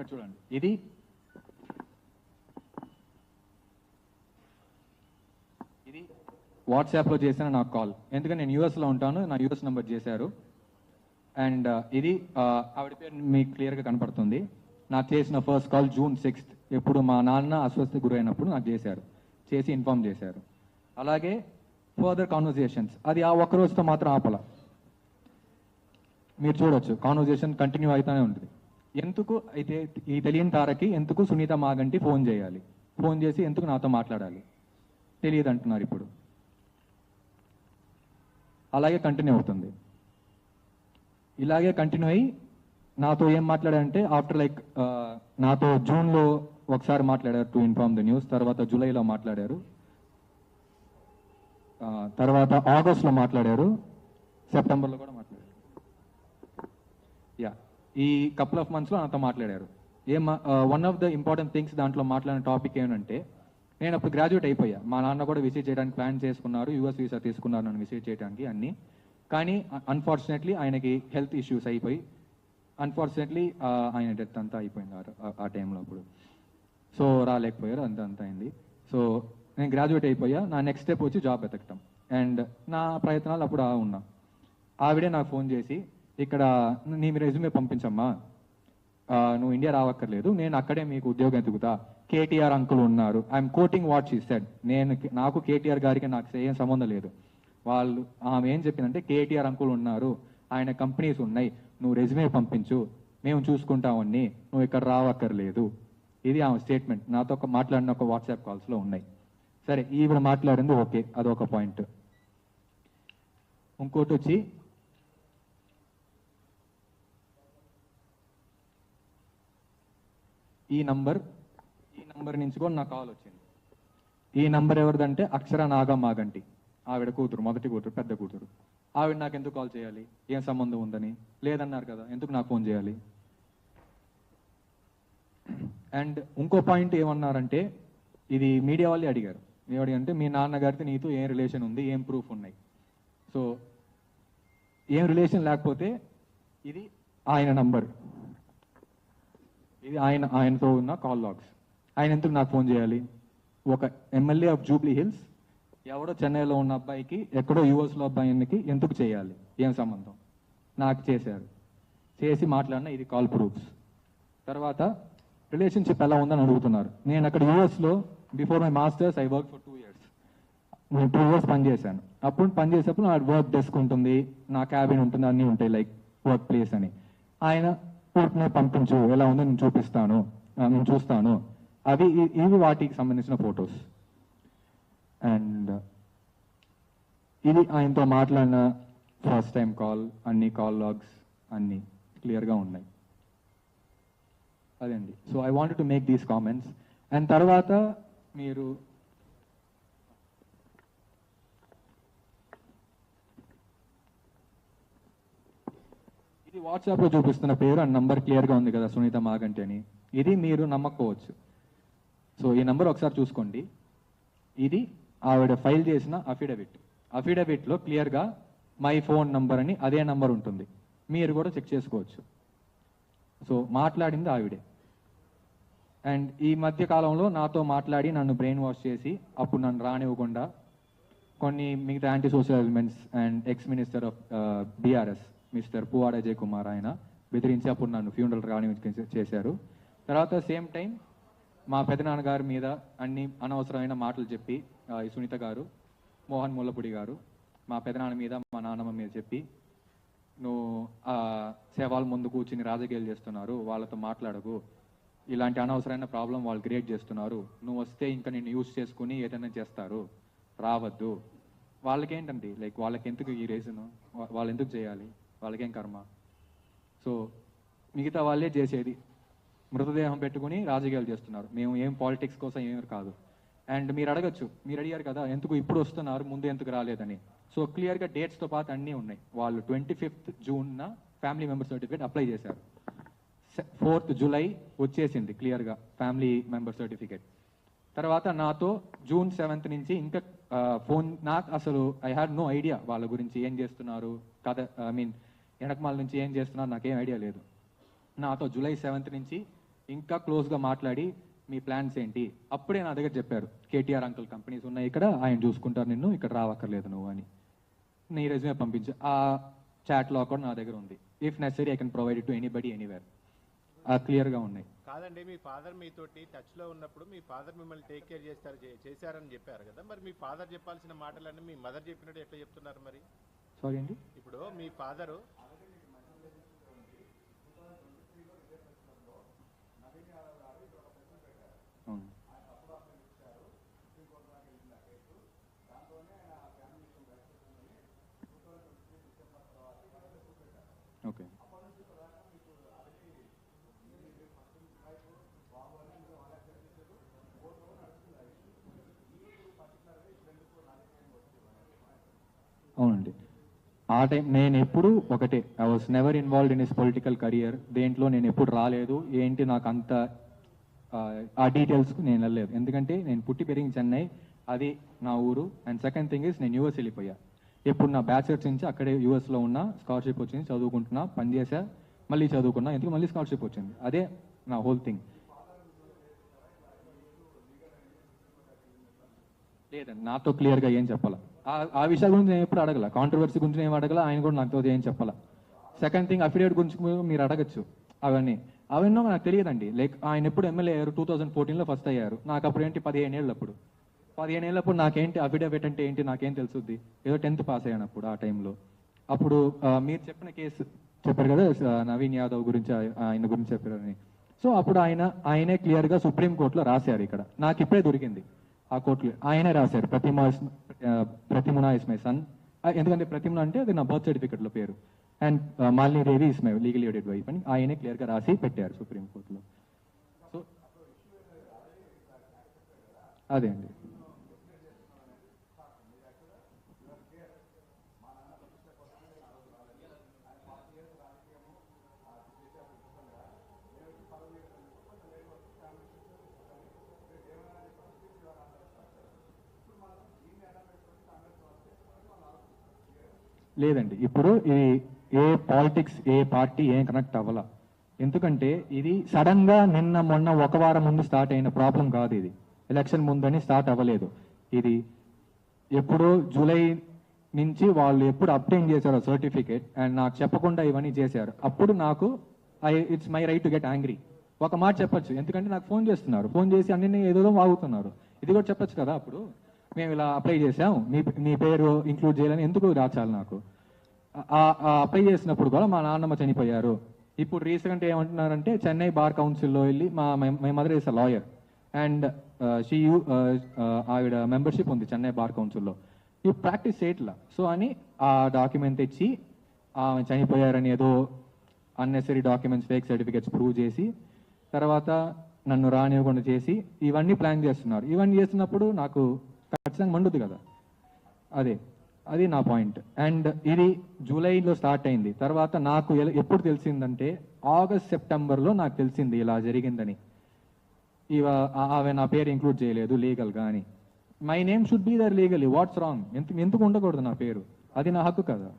ఇక్కడ చూడండి. ఇది ఇది వాట్సాప్లో చేసిన నాకు కాల్. ఎందుకంటే నేను యూఎస్లో ఉంటాను నా యూఎస్ నెంబర్ చేశారు. అండ్ uh, ఇది uh, ఆవిడ పేరు మీకు క్లియర్గా కనపడుతుంది. నాకు చేసిన ఫస్ట్ కాల్ జూన్ సిక్స్త్ ఎప్పుడు మా నాన్న అస్వస్థ గురైనప్పుడు నాకు చేశారు. చేసి ఇన్ఫామ్ చేశారు. అలాగే ఫర్దర్ కాన్వర్జేషన్స్ అది ఆ ఒక్క రోజుతో మాత్రం ఆపల. మీరు చూడొచ్చు. కాన్వర్జేషన్ కంటిన్యూ అవుతూనే ఉంటుంది. ఎందుకు అయితే ఈ తెలియని తారకి ఎందుకు సునీత మాగంటి ఫోన్ చేయాలి? ఫోన్ చేసి ఎందుకు నాతో మాట్లాడాలి? తెలియదు అంటున్నారు ఇప్పుడు. అలాగే కంటిన్యూ అవుతుంది. ఇలాగే కంటిన్యూ అయ్యి నాతో ఏం మాట్లాడంటే ఆఫ్టర్ లైక్ నాతో జూన్లో ఒకసారి మాట్లాడారు టు ఇన్ఫార్మ్ ద న్యూస్ తర్వాత జూలైలో మాట్లాడారు. తర్వాత ఆగస్ట్లో మాట్లాడారు. సెప్టెంబర్లో కూడా ఈ కపుల్ ఆఫ్ మంత్స్లో నాతో మాట్లాడారు. A one of the important things దాంట్లో మాట్లాడిన టాపిక్ ఏమంటే నేను అప్పుడు గ్రాడ్యుయేట్ అయిపోయా. మా నాన్న కూడా విజిట్ చేయడానికి ప్లాన్ చేసుకున్నారు యూఎస్ వీసా తీసుకున్నారు నన్ను విజిట్ చేయడానికి అన్ని. కానీ అన్ఫార్చునేట్లీ ఆయనకి హెల్త్ ఇష్యూస్ అయిపోయి అన్ఫార్చునేట్లీ ఆయన డెత్ అంతా అయిపోయింది ఆ- టైంలో అప్పుడు. సో రాలేకపోయారు అంత అంత అయింది. సో నేను గ్రాడ్యుయేట్ అయిపోయా నా నెక్స్ట్ స్టెప్ వచ్చి జాబ్ వెతకటం. అండ్ నా ప్రయత్నాలు అప్పుడు ఆ ఉన్నా. ఆవిడే నాకు ఫోన్ చేసి ఇక్కడ నీ రెజ్యూమే పంపించమ్మా. నువ్వు ఇండియా రావక్కర్లేదు నేను అక్కడే మీకు ఉద్యోగం ఎదుగుతా. కేటీఆర్ అంకుల్ ఉన్నారు. I'm quoting what she said నేను నాకు కేటీఆర్ గారికి నాకు ఏం సంబంధం లేదు. వాళ్ళు ఆమె ఏం చెప్పిందంటే కేటీఆర్ అంకుల్ ఉన్నారు ఆయన కంపెనీస్ ఉన్నాయి నువ్వు రెజ్యూమే పంపించు మేము చూసుకుంటామని నువ్వు ఇక్కడ రావక్కర్లేదు. ఇది ఆమె స్టేట్మెంట్ నాతో ఒక మాట్లాడిన ఒక వాట్సాప్ కాల్స్లో ఉన్నాయి. సరే ఈవిడ మాట్లాడింది ఓకే అదొక పాయింట్ ఇంకోటి వచ్చి ఈ నంబర్ ఈ నంబర్ నుంచి కూడా నాకు కాల్ వచ్చింది. ఈ నంబర్ ఎవరిదంటే అక్షర నాగ మాగంటి ఆవిడ కూతురు మొదటి కూతురు పెద్ద కూతురు. ఆవిడ నాకు ఎందుకు కాల్ చేయాలి? ఏం సంబంధం ఉందని? లేదన్నారు కదా ఎందుకు నాకు ఫోన్ చేయాలి? అండ్ ఇంకో పాయింట్ ఏమన్నారంటే ఇది మీడియా వాళ్ళే అడిగారు. ఏమడి అంటే మీ నాన్నగారితో నీతో ఏం రిలేషన్ ఉంది? ఏం ప్రూఫ్ ఉన్నాయి? సో ఏం రిలేషన్ లేకపోతే ఇది ఆయన నంబర్. ఇది ఆయన ఆయనతో ఉన్న కాల్ లాగ్స్ ఆయన ఎందుకు నాకు ఫోన్ చేయాలి? ఒక ఎమ్మెల్యే ఆఫ్ జూబ్లీ హిల్స్ ఎవడో చెన్నైలో ఉన్న అబ్బాయికి ఎక్కడో యూఎస్లో అబ్బాయికి ఎందుకు చేయాలి? ఏం సంబంధం? నాకు చేశారు. చేసి మాట్లాడిన ఇది కాల్ ప్రూఫ్స్ తర్వాత రిలేషన్షిప్ ఎలా ఉందని అడుగుతున్నారు. నేను అక్కడ యూఎస్లో before my masters I work for two years నేను టూ ఇయర్స్ పనిచేశాను అప్పుడు పనిచేసేటప్పుడు నా వర్క్ డెస్క్ ఉంటుంది నా క్యాబిన్ ఉంటుంది అన్నీ ఉంటాయి లైక్ వర్క్ ప్లేస్ అని. ఆయన ఊరికనే పంపించు ఎలా ఉందో నేను చూపిస్తాను నేను చూస్తాను. అవి ఇవి వాటికి సంబంధించిన ఫొటోస్. అండ్ ఇది ఆయనతో మాట్లాడిన ఫస్ట్ టైం కాల్ అన్ని కాల్ లాగ్స్ అన్ని క్లియర్గా ఉన్నాయి. అదండి. So I want to make these comments and తర్వాత మీరు వాట్సాప్లో చూపిస్తున్న పేరు అండ్ నంబర్ క్లియర్గా ఉంది కదా సునీత మాగంటి అని. ఇది మీరు నమ్మకపోవచ్చు సో ఈ నంబర్ ఒకసారి చూసుకోండి. ఇది ఆవిడ ఫైల్ చేసిన అఫిడవిట్ అఫిడవిట్లో క్లియర్గా మై ఫోన్ నంబర్ అని అదే నంబర్ ఉంటుంది. మీరు కూడా చెక్ చేసుకోవచ్చు. సో మాట్లాడింది ఆవిడే. అండ్ ఈ మధ్య కాలంలో నాతో మాట్లాడి నన్ను బ్రెయిన్ వాష్ చేసి అప్పుడు నన్ను రానివ్వకుండా కొన్ని మిగతా anti social elements and ex minister of BRS mister Puvvada Ajay Kumar ఆయన బెదిరించి అప్పుడు నన్ను ఫ్యూనరల్ రాని చేశారు. తర్వాత సేమ్ టైం మా పెదనాన్నగారి మీద అన్ని అనవసరమైన మాటలు చెప్పి సునీత గారు మోహన్ ముల్లపూడి గారు మా పెదనాన్న మీద మా నాన్నమ్మ మీద చెప్పి నువ్వు ఆ సేవాల ముందు కూర్చుని రాజకీయాలు చేస్తున్నారు వాళ్ళతో మాట్లాడకు. ఇలాంటి అనవసరమైన ప్రాబ్లం వాళ్ళు క్రియేట్ చేస్తున్నారు. నువ్వు వస్తే ఇంకా నేను యూస్ చేసుకుని ఏదైనా చేస్తారు. రావద్దు. వాళ్ళకేంటండి? లైక్ వాళ్ళకి ఎందుకు ఈ రీజన్? వాళ్ళు ఎందుకు చేయాలి? వాళ్ళకేం కర్మ? సో మిగతా వాళ్ళే చేసేది. మృతదేహం పెట్టుకుని రాజకీయాలు చేస్తున్నారు. మేము ఏం పాలిటిక్స్ కోసం ఏమి కాదు. అండ్ మీరు అడగచ్చు మీరు అడిగారు కదా ఎందుకు ఇప్పుడు వస్తున్నారు ముందు ఎందుకు రాలేదని. సో క్లియర్గా డేట్స్తో పాటు అన్నీ ఉన్నాయి. వాళ్ళు ట్వంటీ ఫిఫ్త్ జూన్న ఫ్యామిలీ మెంబర్ సర్టిఫికేట్ అప్లై చేశారు. ఫోర్త్ జూలై వచ్చేసింది క్లియర్గా ఫ్యామిలీ మెంబర్ సర్టిఫికేట్. తర్వాత నాతో జూన్ సెవెంత్ నుంచి ఇంకా ఫోన్ నాకు అసలు ఐ హ్యాడ్ నో ఐడియా వాళ్ళ గురించి ఏం చేస్తున్నారు కథ ఐ మీన్ వెనకమాల నుంచి ఏం చేస్తున్నారు నాకేం ఐడియా లేదు. నాతో జూలై సెవెంత్ నుంచి ఇంకా క్లోజ్గా మాట్లాడి మీ ప్లాన్స్ ఏంటి? అప్పుడే నా దగ్గర చెప్పారు కేటీఆర్ అంకుల్ కంపెనీస్ ఉన్నాయి ఇక్కడ ఆయన చూసుకుంటారు నిన్ను ఇక్కడ రావక్కర్లేదు నువ్వు అని. నీ రెజ్యూమే పంపించు. ఆ చాట్లో కూడా నా దగ్గర ఉంది. If necessary I can provide to anybody anywhere క్లియర్గా ఉన్నాయి. కాదండి మీ ఫాదర్ మీతోటి టచ్లో ఉన్నప్పుడు మీ ఫాదర్ మిమ్మల్ని టేక్ కేర్ చేస్తారు చేశారని చెప్పారు కదా. మరి మీ ఫాదర్ చెప్పాల్సిన మాటలన్నీ మీ మదర్ చెప్పినట్టు ఎట్లా చెప్తున్నారు మరి? సారీ అండి? ఇప్పుడు మీ ఫాదరు ఆ టైం నేను ఎప్పుడు ఒకటే I was never involved in is political career దేంట్లో నేను ఎప్పుడు రాలేదు. ఏంటి నాకు అంత ఆ, డీటెయిల్స్కు నేను వెళ్ళలేదు. ఎందుకంటే నేను పుట్టి పెరిగి చెన్నై అది నా ఊరు. అండ్ సెకండ్ థింగ్ ఇస్ నేను యూఎస్ వెళ్ళిపోయా. ఇప్పుడు నా బ్యాచిలర్స్ నుంచి అక్కడే యూఎస్లో ఉన్న స్కాలర్షిప్ వచ్చింది చదువుకుంటున్నా పనిచేసా మళ్ళీ చదువుకున్నా ఎందుకు మళ్ళీ స్కాలర్షిప్ వచ్చింది? అదే నా హోల్ థింగ్ లేదండి నాతో క్లియర్గా ఏం చెప్పాలా? ఆ- విషయాల గురించి నేను ఎప్పుడు అడగల. కాంట్రవర్సీ గురించి నేను అడగల ఆయన కూడా నాకు ఏం చెప్పాల. సెకండ్ థింగ్ అఫిడేవిట్ గురించి మీరు- అడగచ్చు అవన్నీ. అవన్నీ నాకు తెలియదండి. లైక్ ఆయన ఎప్పుడు ఎమ్మెల్యే అయ్యారు? టూ థౌసండ్ ఫోర్టీన్లో ఫస్ట్ అయ్యారు. నాకు అప్పుడు ఏంటి? పదిహేను ఏళ్ళు అప్పుడు పదిహేను ఏళ్ళప్పుడు నాకేంటి అఫిడేవిట్ అంటే ఏంటి? నాకేం తెలుసుద్ది? ఏదో టెన్త్ పాస్ అయ్యాను అప్పుడు ఆ టైంలో అప్పుడు మీరు చెప్పిన కేసు చెప్పారు కదా నవీన్ యాదవ్ గురించి ఆయన గురించి చెప్పారని. సో అప్పుడు ఆయన ఆయనే క్లియర్గా సుప్రీం కోర్టులో రాశారు ఇక్కడ. నాకు ఇప్పుడే దొరికింది ఆ కోర్టులో. ఆయనే రాశారు. ప్రతి ప్రతిమున ఇస్ మై సన్ ఎందుకంటే ప్రతిమున అంటే అది నా బర్త్ సర్టిఫికెట్లో పేరు. And Malini Devi is my legal wedded wife అని ఆయనే క్లియర్గా రాసి పెట్టారు సుప్రీం కోర్టులో. సో అదే అండి. లేదండి. ఇప్పుడు ఇది ఏ పాలిటిక్స్ ఏ పార్టీ ఏం కనెక్ట్ అవ్వాల. ఎందుకంటే ఇది సడన్గా నిన్న మొన్న ఒక వారం ముందు స్టార్ట్ అయిన ప్రాబ్లం కాదు ఇది. ఎలక్షన్ ముందని స్టార్ట్ అవ్వలేదు. ఇది ఎప్పుడో జూలై నుంచి వాళ్ళు ఎప్పుడు అప్టైన్ చేశారో సర్టిఫికేట్ అండ్ నాకు చెప్పకుండా ఇవన్నీ చేశారు. అప్పుడు నాకు I it's my right to get angry. ఒక మాట చెప్పచ్చు. ఎందుకంటే నాకు ఫోన్ చేస్తున్నారు. ఫోన్ చేసి అన్ని ఏదో వాగుతున్నారు. ఇది కూడా చెప్పచ్చు కదా అప్పుడు? మేము ఇలా అప్లై చేసాం మీ నీ పేరు ఇంక్లూడ్ చేయాలని ఎందుకు రాచాలి నాకు? అప్లై చేసినప్పుడు కూడా మా నాన్నమ్మ చనిపోయారు. ఇప్పుడు రీసెంట్ ఏమంటున్నారంటే చెన్నై బార్ కౌన్సిల్లో వెళ్ళి మా my mother is a lawyer and she ఆవిడ మెంబర్షిప్ ఉంది చెన్నై బార్ కౌన్సిల్లో ఈ ప్రాక్టీస్ చేయట్లా సో అని ఆ డాక్యుమెంట్ తెచ్చి ఆమె చనిపోయారని ఏదో unnecessary documents fake certificates prove చేసి తర్వాత నన్ను రానివ్వకుండా చేసి ఇవన్నీ ప్లాన్ చేస్తున్నారు. ఇవన్నీ చేస్తున్నప్పుడు నాకు ఖచ్చితంగా మండుద్ది కదా. అదే అది నా పాయింట్. అండ్ ఇది జూలైలో స్టార్ట్ అయింది. తర్వాత నాకు ఎప్పుడు తెలిసిందంటే ఆగస్ట్ సెప్టెంబర్లో నాకు తెలిసింది ఇలా జరిగిందని. ఇవ ఆమె నా పేరు ఇంక్లూడ్ చేయలేదు లీగల్ కానీ. My name should be there legally. What's wrong? ఎందుకు ఎందుకు ఉండకూడదు నా పేరు? అది నా హక్కు కదా.